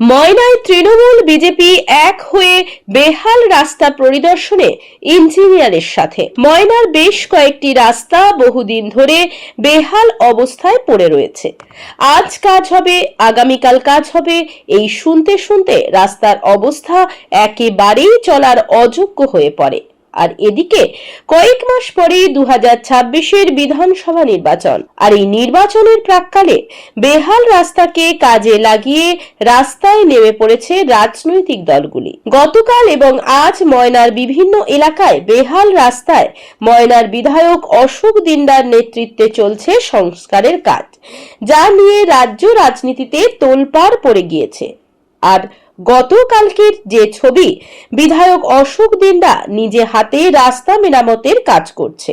ময়নায় Trinamool BJP এক হয়ে বেহাল রাস্তা পরিদর্শনে ইঞ্জিনিয়ারের সাথে। ময়নার বেশ কয়েকটি রাস্তা বহুদিন ধরে বেহাল অবস্থায় পড়ে রয়েছে। আজ কাজ হবে, আগামীকাল কাজ হবে, এই শুনতে শুনতে রাস্তার অবস্থা একেবারেই চলার অযোগ্য হয়ে পড়ে। আর এদিকে কয়েক মাস পরেই দু হাজার বিধানসভা নির্বাচন। আর এই নির্বাচনের প্রাককালে বেহাল রাস্তাকে কাজে লাগিয়ে রাস্তায় নেমে পড়েছে রাজনৈতিক দলগুলি। গতকাল এবং আজ ময়নার বিভিন্ন এলাকায় বেহাল রাস্তায় ময়নার বিধায়ক অশোক দিন্দার নেতৃত্বে চলছে সংস্কারের কাজ, যা নিয়ে রাজ্য রাজনীতিতে তোলপাড় পড়ে গিয়েছে। আর গতকালকের যে ছবি, বিধায়ক অশোক দিন্দা নিজে হাতে রাস্তা মেরামতের কাজ করছে।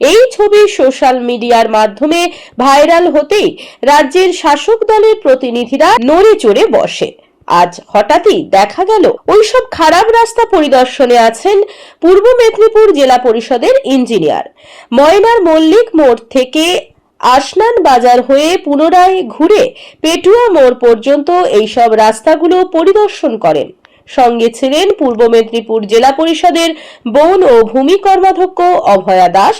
এই ছবি সোশ্যাল মিডিয়ার মাধ্যমে ভাইরাল হতেই রাজ্যের শাসক দলের প্রতিনিধিরা নড়ে চড়ে বসে। আজ হঠাৎই দেখা গেল, ওইসব খারাপ রাস্তা পরিদর্শনে আছেন পূর্ব মেদিনীপুর জেলা পরিষদের ইঞ্জিনিয়ার। ময়নার মল্লিক মোড় থেকে আসনান বাজার হয়ে পুনরায় ঘুরে পেটুয়া মোড় পর্যন্ত এইসব রাস্তাগুলো পরিদর্শন করেন। সঙ্গে ছিলেন পূর্ব মেদিনীপুর জেলা পরিষদের বন ও ভূমি কর্মাধ্যক্ষ অভয়া দাস,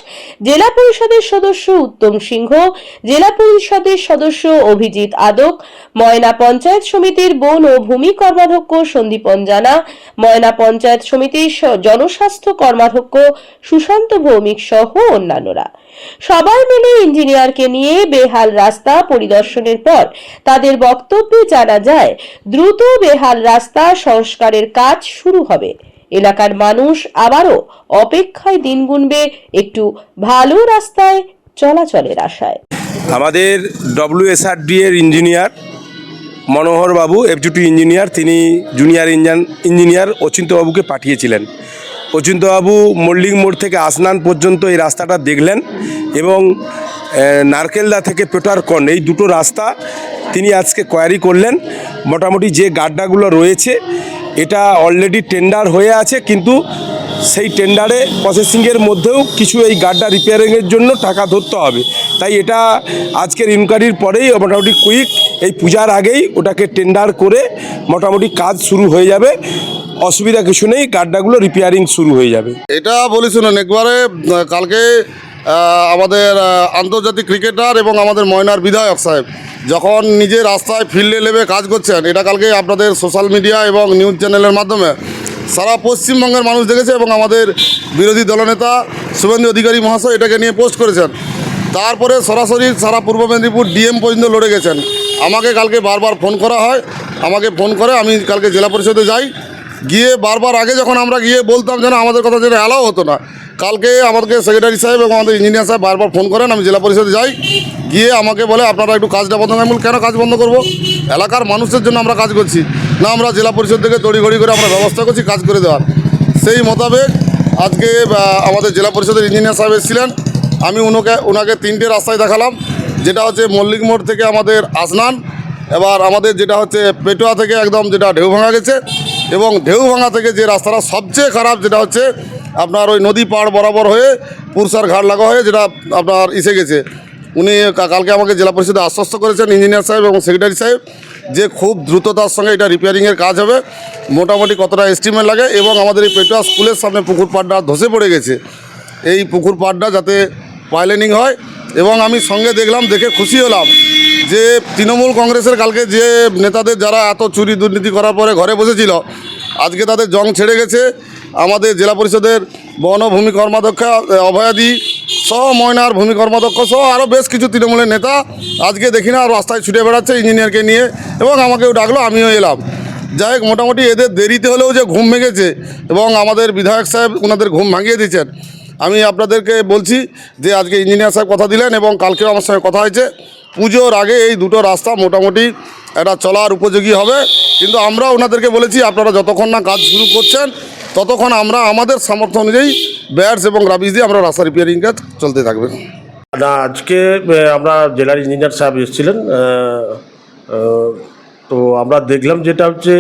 জেলা পরিষদের সদস্য উত্তম সিংহ, জেলা পরিষদের সদস্য অভিজিৎ আদক, ময়না পঞ্চায়েত সমিতির বন ও ভূমি কর্মাধ্যক্ষ সন্দীপন জানা, ময়না পঞ্চায়েত সমিতির জনস্বাস্থ্য কর্মাধ্যক্ষ সুশান্ত ভৌমিক সহ অন্যান্যরা। সবাই মিলে ইঞ্জিনিয়ারকে নিয়ে বেহাল রাস্তা পরিদর্শনের পর তাদের বক্তব্যে জানা যায়, দ্রুত বেহাল রাস্তা সংস্কারের কাজ শুরু হবে। এলাকার মানুষ আবারও অপেক্ষায় দিন গুনবে একটু ভালো রাস্তায় চলাচলের আশায়। আমাদের ডব্লিউএসআরডি এর ইঞ্জিনিয়ার মনোহর বাবু এফজুটি ইঞ্জিনিয়ার তিনি জুনিয়র ইঞ্জান ইঞ্জিনিয়ার অচিন্তবাবুকে পাঠিয়েছিলেন। অচিন্তবাবু মল্লিক মোড় থেকে আসনান পর্যন্ত এই রাস্তাটা দেখলেন এবং নারকেলদা থেকে পেটারকন এই দুটো রাস্তা তিনি আজকে কোয়ারি করলেন। মোটামুটি যে গাড্ডাগুলো রয়েছে এটা অলরেডি টেন্ডার হয়ে আছে, কিন্তু সেই টেন্ডারে প্রসেসিংয়ের মধ্যেও কিছু এই গাড্ডা রিপেয়ারিংয়ের জন্য টাকা ধরতে হবে। তাই এটা আজকের ইনকোয়ারির পরেই মোটামুটি কুইক এই পূজার আগেই ওটাকে টেন্ডার করে মোটামুটি কাজ শুরু হয়ে যাবে। অসুবিধা কিছু নেই গাড্ডাগুলো রিপেয়ারিং শুরু হয়ে যাবে। এটা বলি শুনুন, একবারে কালকে আমাদের আন্তর্জাতিক ক্রিকেটার এবং আমাদের ময়নার বিধায়ক সাহেব যখন নিজে রাস্তায় ফিল্ডে লেবে কাজ করছেন, এটা কালকে আপনাদের সোশ্যাল মিডিয়া এবং নিউজ চ্যানেলের মাধ্যমে সারা পশ্চিমবঙ্গের মানুষ দেখেছে এবং আমাদের বিরোধী দলনেতা শুভেন্দু অধিকারী মহাশয় এটাকে নিয়ে পোস্ট করেছেন। তারপরে সরাসরি সারা পূর্ব মেদিনীপুর ডিএম পর্যন্ত লড়ে গেছেন। আমাকে কালকে বারবার ফোন করা হয়, আমাকে ফোন করে আমি কালকে জেলা পরিষদে যাই। গিয়ে বারবার আগে যখন আমরা গিয়ে বলতাম যেন আমাদের কথা যেন অ্যালাও হতো না কালকে আমাদেরকে সেক্রেটারি সাহেব এবং আমাদের ইঞ্জিনিয়ার সাহেব বারবার ফোন করেন, আমি জেলা পরিষদে যাই। গিয়ে আমাকে বলে, আপনারা একটু কাজটা বন্ধ আমি কেন কাজ বন্ধ করব? এলাকার মানুষের জন্য আমরা কাজ করছি। না, আমরা জেলা পরিষদ থেকে তড়িঘড়ি করে আমরা ব্যবস্থা করছি কাজ করে দেওয়ার। সেই মোতাবেক আজকে আমাদের জেলা পরিষদের ইঞ্জিনিয়ার সাহেব এসেছিলেন। আমি ওনাকে ওনাকে তিনটে রাস্তায় দেখালাম, যেটা হচ্ছে মল্লিক মোড় থেকে আমাদের আসনান, এবার আমাদের যেটা হচ্ছে পেটোয়া থেকে একদম যেটা ঢেউ ভাঙা গেছে, এবং ঢেউ ভাঙা থেকে যে রাস্তাটা সবচেয়ে খারাপ, যেটা হচ্ছে আপনার ওই নদী পাড় বরাবর হয়ে পুরসার ঘাট লাগা হয়ে যেটা আপনার ইসে গেছে। উনি কালকে আমাকে জেলা পরিষদে আশ্বস্ত করেছেন, ইঞ্জিনিয়ার সাহেব এবং সেক্রেটারি সাহেব, যে খুব দ্রুততার সঙ্গে এটা রিপেয়ারিংয়ের কাজ হবে। মোটামুটি কতটা এস্টিমেট লাগে এবং আমাদের এই পেটুয়া স্কুলের সামনে পুকুর পাড়টা ধসে পড়ে গেছে। এই পুকুর পাড়টা যাতে পাইলেনিং হয় এবং আমি সঙ্গে দেখলাম, দেখে খুশি হলাম যে তৃণমূল কংগ্রেসের কালকে যে নেতাদের যারা এত চুরি দুর্নীতি করার পরে ঘরে বসেছিল, আজকে তাদের জং ছেড়ে গেছে। আমাদের জেলা পরিষদের বন ও ভূমি কর্মাধ্যক্ষা অভয়াদি সহ ময়নার ভূমি কর্মাধ্যক্ষ সহ আরও বেশ কিছু তৃণমূলের নেতা আজকে দেখি না রাস্তায় ছুটে বেড়াচ্ছে ইঞ্জিনিয়ারকে নিয়ে এবং আমাকেও ডাকলো, আমিও এলাম। যাই হোক, মোটামুটি এদের দেরিতে হলেও যে ঘুম ভেঙেছে এবং আমাদের বিধায়ক সাহেব ওনাদের ঘুম ভাঙিয়ে দিয়েছেন, আমি আপনাদেরকে বলছি যে আজকে ইঞ্জিনিয়ার সাহেব কথা দিলেন এবং কালকেও আমার সঙ্গে কথা হয়েছে। পুজোর আগে এই দুটো রাস্তা মোটামুটি এটা চলার উপযোগী হবে, কিন্তু আমরা ওনাদেরকে বলেছি আপনারা যতক্ষণ না কাজ শুরু করছেন ততক্ষণ আমরা আমাদের সামর্থ্য অনুযায়ী ব্যাটস এবং রাবিস দিয়ে আমরা রাস্তা রিপেয়ারিং কাজ চলতে থাকবে। না, আজকে আমরা জেলার ইঞ্জিনিয়ার সাহেব এসেছিলেন তো আমরা দেখলাম যেটা হচ্ছে,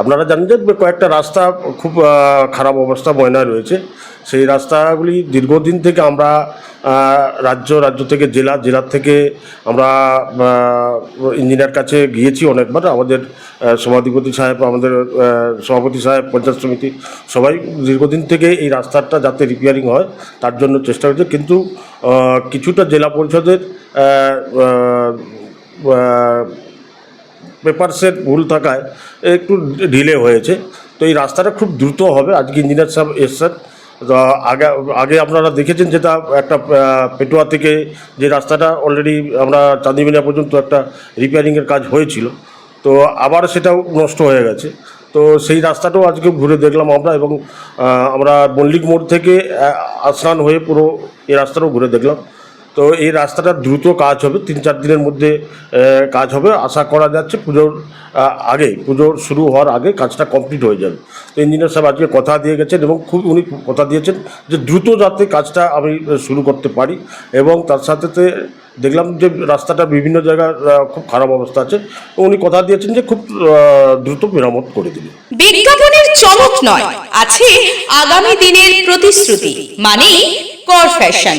আপনারা জানেন যে কয়েকটা রাস্তা খুব খারাপ অবস্থা ময়নায় রয়েছে। সেই রাস্তাগুলি দীর্ঘদিন থেকে আমরা রাজ্য রাজ্য থেকে জেলা জেলার থেকে আমরা ইঞ্জিনিয়ার কাছে গিয়েছি অনেকবার। আমাদের সভাধিপতি সাহেব, আমাদের সভাপতি সাহেব, পঞ্চায়েত সমিতি, সবাই দীর্ঘদিন থেকে এই রাস্তাটা যাতে রিপেয়ারিং হয়, তার জন্য চেষ্টা করছে। কিন্তু কিছুটা জেলা পরিষদের পেপারসের ভুল থাকায় একটু ডিলে হয়েছে। তো এই রাস্তাটা খুব দ্রুত হবে আজকে ইঞ্জিনিয়ার সাহেব এসছেন। আগে আগে আপনারা দেখেছেন যেটা একটা পেটুয়া থেকে যে রাস্তাটা অলরেডি আমরা চাঁদিমিনা পর্যন্ত একটা রিপেয়ারিংয়ের কাজ হয়েছিল। তো আবার সেটাও নষ্ট হয়ে গেছে। তো সেই রাস্তাটাও আজকে ঘুরে দেখলাম আমরা এবং আমরা মল্লিক মোড় থেকে আহ, আসান হয়ে পুরো এই রাস্তাটাও ঘুরে দেখলাম। তো এই রাস্তাটা দ্রুত কাজ হবে তিন চার দিনের মধ্যে কাজ হবে। আশা করা যাচ্ছে পুজোর আগে পুজোর শুরু হওয়ার আগে কাজটা কমপ্লিট হয়ে যাবে। তো ইঞ্জিনিয়ার সাহেব আজকে কথা দিয়ে গেছেন এবং খুব উনি কথা দিয়েছেন যে দ্রুত যাতে কাজটা আমি শুরু করতে পারি এবং তার সাথে দেখলাম যে রাস্তাটা বিভিন্ন জায়গায় আহ, খুব খারাপ অবস্থা আছে। উনি কথা দিয়েছেন যে খুব দ্রুত মেরামত করে দিবে। বিজ্ঞাপনের চমক নয় আছে আগামী দিনের প্রতিশ্রুতি মানে কর ফ্যাশন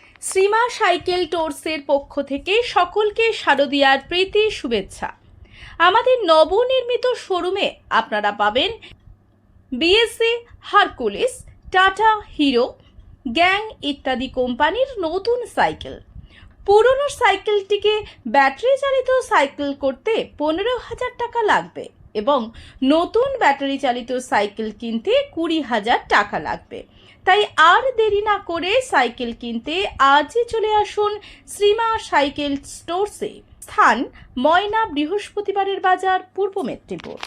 শ্রীমা সাইকেল টোর্সের পক্ষ থেকে সকলকে শারদিয়ার প্রীতি, শুভেচ্ছা। আমাদের নবনির্মিত শোরুমে আপনারা পাবেন বিএসসি হারকুলিস, টাটা হিরো, গ্যাং ইত্যাদি কোম্পানির নতুন সাইকেল। পুরনো সাইকেলটিকে ব্যাটারি চালিত সাইকেল করতে পনেরো হাজার টাকা লাগবে। এবং নতুন ব্যাটারি চালিত সাইকেল কিনতে কুড়ি হাজার টাকা লাগবে। তাই আর দেরি না করে সাইকেল কিনতে আজই চলে আসুন শ্রীমা সাইকেল স্টোরসে। স্থান ময়না বৃহস্পতিবারের বাজার পূর্ব মেদিনীপুর।